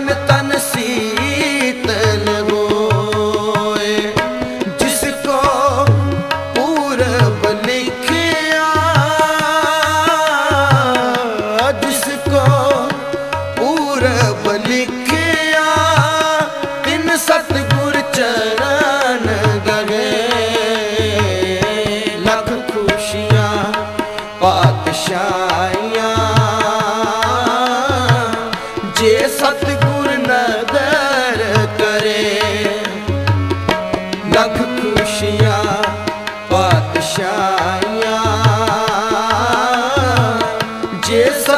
ਮੇਰਾ ਤਨ ਸੀਤਲ ਹੋਏ ਜਿਸ ਕੋ ਪੂਰਬ ਲਿਖਿਆ, ਜਿਸ ਕੋ ਪੂਰਬ ਲਿਖਿਆ, ਤਿਨ ਸਤਿਗੁਰ ਚਰਨ ਗਏ ਲੱਖ ਖੁਸ਼ੀਆਂ ਪਾਤਸ਼ਾਹਾਂ ਜੇ ਸਤਿਗੁਰ 解散。